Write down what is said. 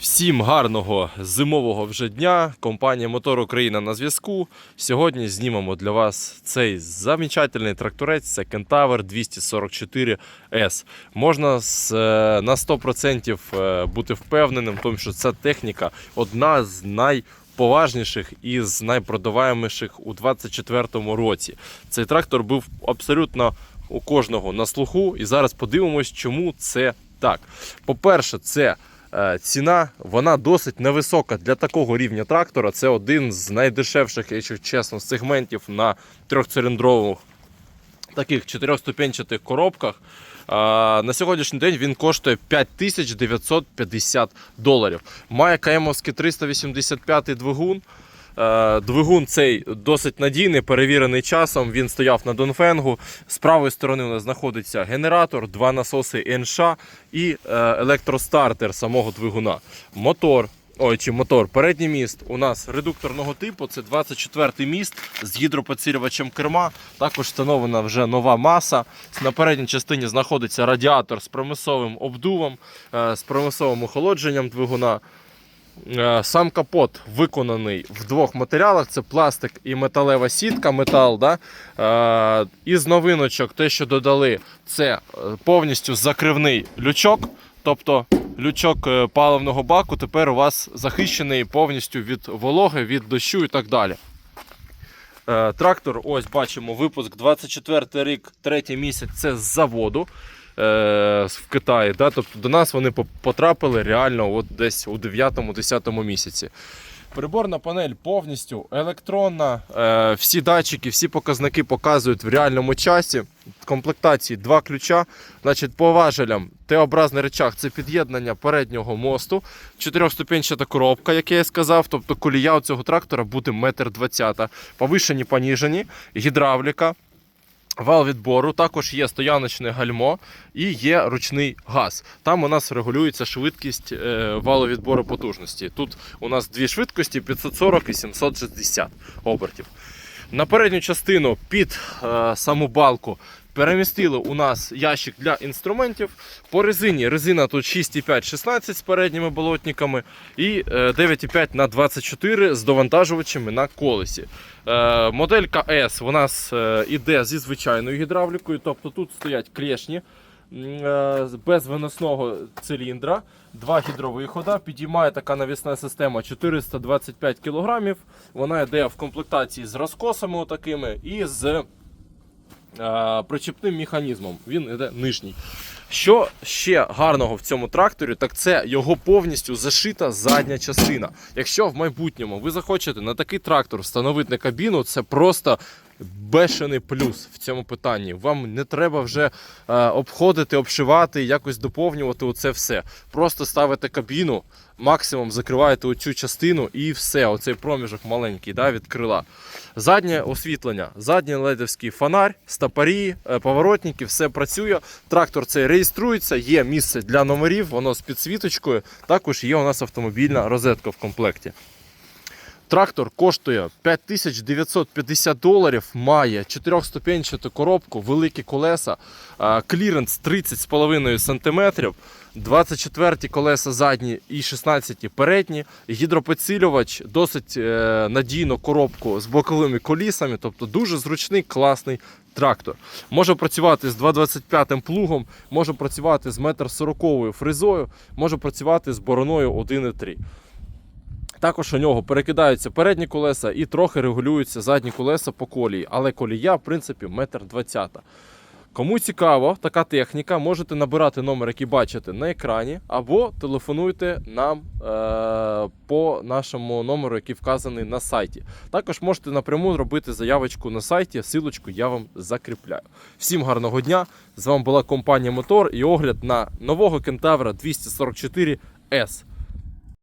Всім гарного зимового вже дня. Компанія Мотор Україна на зв'язку. Сьогодні знімемо для вас цей замечательний тракторець. Це Кентавр 244S. Можна з, е, на 100% е, бути впевненим, в тому, що ця техніка одна з найповажніших і з найпродаваєміших у 2024 році. Цей трактор був абсолютно у кожного на слуху. І зараз подивимось, чому це так. По-перше, це Ціна вона досить невисока для такого рівня трактора. Це один з найдешевших, якщо чесно, сегментів на трьохциліндрових таких чотирьохступенчатих коробках. Е, На сьогоднішній день він коштує 5950 доларів. Має каємовський 385 двигун. Е, Двигун цей досить надійний, перевірений часом. Він стояв на Донфенгу. З правої сторони у нас знаходиться генератор, два насоси НШ і е, електростартер самого двигуна. Мотор. Ой, чи мотор, передній міст у нас редукторного типу, це 24-й міст з гідропідсилювачем керма. Також встановлена вже нова маса. На передній частині знаходиться радіатор з примусовим обдувом, е, з примусовим охолодженням двигуна. Е, Сам капот виконаний в двох матеріалах: це пластик і металева сітка, метал. Да? Е, Із новиночок, те, що додали, це е, повністю закривний лючок. Тобто лючок паливного баку тепер у вас захищений повністю від вологи, від дощу і так далі. Трактор, ось бачимо, випуск 24 рік, третій місяць це з заводу в Китаї. Да? Тобто до нас вони потрапили реально от десь у 9-10 місяці. Приборна панель повністю електронна. Е, всі датчики, всі показники показують в реальному часі. Комплектації два ключа. Значить, по важелям Т-образний речах це під'єднання переднього мосту, чотирьохступенчата коробка, як я і сказав. Тобто колія у цього трактора буде 1,20 м. Повишені, поніжені, гідравліка. Вал відбору, також є стояночне гальмо і є ручний газ. Там у нас регулюється швидкість е, валу відбору потужності. Тут у нас дві швидкості 540 і 760 обертів. На передню частину під е, саму балку перемістили у нас ящик для інструментів. По резині резина тут 6,5-16 з передніми болотниками і е, 9,5 на 24 з довантажувачами на колесі. Е, Моделька S у нас е, іде зі звичайною гідравлікою, тобто тут стоять клешні е, без виносного циліндра, два гідровихода. Підіймає така навісна система 425 кг. Вона йде в комплектації з розкосами отакими і з е, причепним механізмом. Він іде нижній. Що ще гарного в цьому тракторі, так це його повністю зашита задня частина. Якщо в майбутньому ви захочете на такий трактор встановити кабіну, це просто бешений плюс в цьому питанні. Вам не треба вже е, обходити, обшивати, якось доповнювати оце все. Просто ставите кабіну, максимум закриваєте оцю частину і все. Оцей проміжок маленький да, від крила. Заднє освітлення, задній ледовський фонарь, стопорі, е, поворотники, все працює. Трактор цей реєструється, є місце для номерів, воно з підсвіточкою. Також є у нас автомобільна розетка в комплекті. Трактор коштує 5950 доларів, має 4-ступенчату коробку, великі колеса, кліренс 30,5 см, 24 колеса задні і 16 передні, гідропідсилювач, досить е, надійну коробку з боковими колісами, тобто дуже зручний, класний трактор. Може працювати з 225 плугом, може працювати з 1,40 м фрезою, може працювати з бороною 1,3 також у нього перекидаються передні колеса і трохи регулюються задні колеса по колії, але колія, в принципі, 1,20 м. Кому цікаво, така техніка, можете набирати номер, який бачите на екрані, або телефонуйте нам е- по нашому номеру, який вказаний на сайті. Також можете напряму робити заявочку на сайті, силочку я вам закріпляю. Всім гарного дня! З вами була компанія Мотор і огляд на нового Кентавра 244 S.